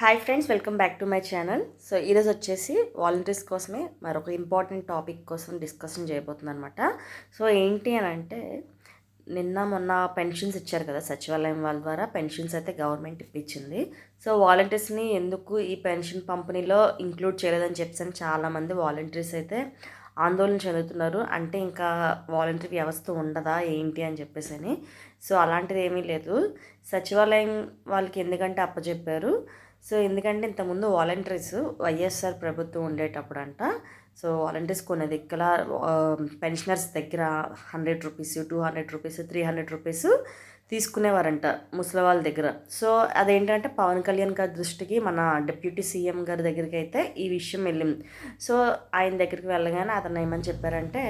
Hi friends welcome back to my channel so ఈరోజు వచ్చేసి volunteers కోసమే మరొక ఇంపార్టెంట్ టాపిక్ కోసం డిస్కషన్ చేయబోతుంది అనమాట సో ఏంటి అని అంటే నిన్న మొన్న పెన్షన్స్ ఇచ్చారు కదా సచివాలయం వాళ్ళ ద్వారా పెన్షన్స్ అయితే గవర్నమెంట్ ఇప్పించింది. సో వాలంటీర్స్ని ఎందుకు ఈ పెన్షన్ పంపిణీలో ఇంక్లూడ్ చేయలేదని చెప్పేసి చాలామంది వాలంటీర్స్ అయితే ఆందోళన చెందుతున్నారు. అంటే ఇంకా వాలంటీర్ వ్యవస్థ ఉండదా ఏంటి అని చెప్పేసి అని. సో అలాంటిది ఏమీ లేదు. సచివాలయం వాళ్ళకి ఎందుకంటే అప్పచెప్పారు సో ఎందుకంటే ఇంతకుముందు వాలంటీర్స్ వైఎస్ఆర్ ప్రభుత్వం ఉండేటప్పుడు అంట సో వాలంటీర్స్ కొన్ని దగ్గర పెన్షనర్స్ దగ్గర hundred rupees two hundred rupees three hundred rupees తీసుకునేవారంట ముసలి వాళ్ళ దగ్గర. సో అదేంటంటే పవన్ కళ్యాణ్ గారి దృష్టికి మన డిప్యూటీ సీఎం గారి దగ్గరికి అయితే ఈ విషయం వెళ్ళింది. సో ఆయన దగ్గరికి వెళ్ళగానే అతను ఏమని చెప్పారంటే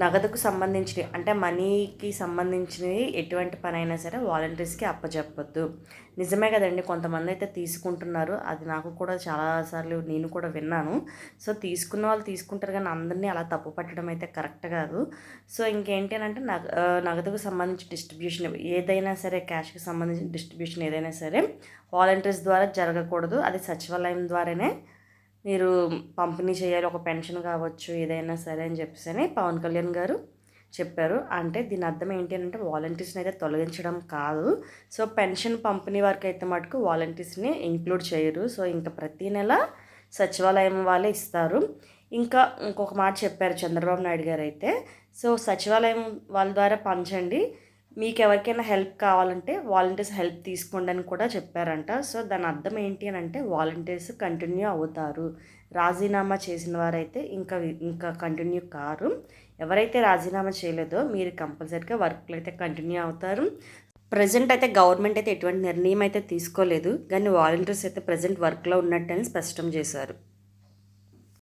నగదుకు సంబంధించినవి అంటే మనీకి సంబంధించినవి ఎటువంటి పని అయినా సరే వాలంటీర్స్కి అప్పచెప్పొద్దు నిజమే కదండి కొంతమంది అయితే తీసుకుంటున్నారు. అది నాకు కూడా చాలాసార్లు నేను కూడా విన్నాను. సో తీసుకున్న వాళ్ళు తీసుకుంటారు కానీ అందరినీ అలా తప్పు పట్టడం అయితే కరెక్ట్ కాదు. సో ఇంకేంటి అని అంటే నగ నగదుకు సంబంధించి డిస్ట్రిబ్యూషన్ ఏదైనా సరే క్యాష్కి సంబంధించిన డిస్ట్రిబ్యూషన్ ఏదైనా సరే వాలంటీర్స్ ద్వారా జరగకూడదు. అది సచివాలయం ద్వారానే మీరు పంపిణీ చేయాలి ఒక పెన్షన్ కావచ్చు ఏదైనా సరే అని చెప్పేసి పవన్ కళ్యాణ్ గారు చెప్పారు. అంటే దీని అర్థం ఏంటి అంటే వాలంటీర్స్ని అయితే తొలగించడం కాదు. సో పెన్షన్ పంపిణీ వరకు అయితే మటుకు వాలంటీర్స్ని ఇంక్లూడ్ చేయరు. సో ఇంకా ప్రతి నెల సచివాలయం వాళ్ళే ఇస్తారు. ఇంకా ఇంకొక మాట చెప్పారు చంద్రబాబు నాయుడు గారు అయితే. సో సచివాలయం వాళ్ళ ద్వారా పంచండి. మీకు ఎవరికైనా హెల్ప్ కావాలంటే వాలంటీర్స్ హెల్ప్ తీసుకోండి అని కూడా చెప్పారంట. సో దాని అర్థం ఏంటి అని అంటే వాలంటీర్స్ కంటిన్యూ అవుతారు. రాజీనామా చేసిన వారైతే ఇంకా ఇంకా కంటిన్యూ కారు. ఎవరైతే రాజీనామా చేయలేదో మీరు కంపల్సరీగా వర్క్లు అయితే కంటిన్యూ అవుతారు. ప్రజెంట్ అయితే గవర్నమెంట్ అయితే ఎటువంటి నిర్ణయం అయితే తీసుకోలేదు. కానీ వాలంటీర్స్ అయితే ప్రజెంట్ వర్క్లో ఉన్నట్టని స్పష్టం చేశారు.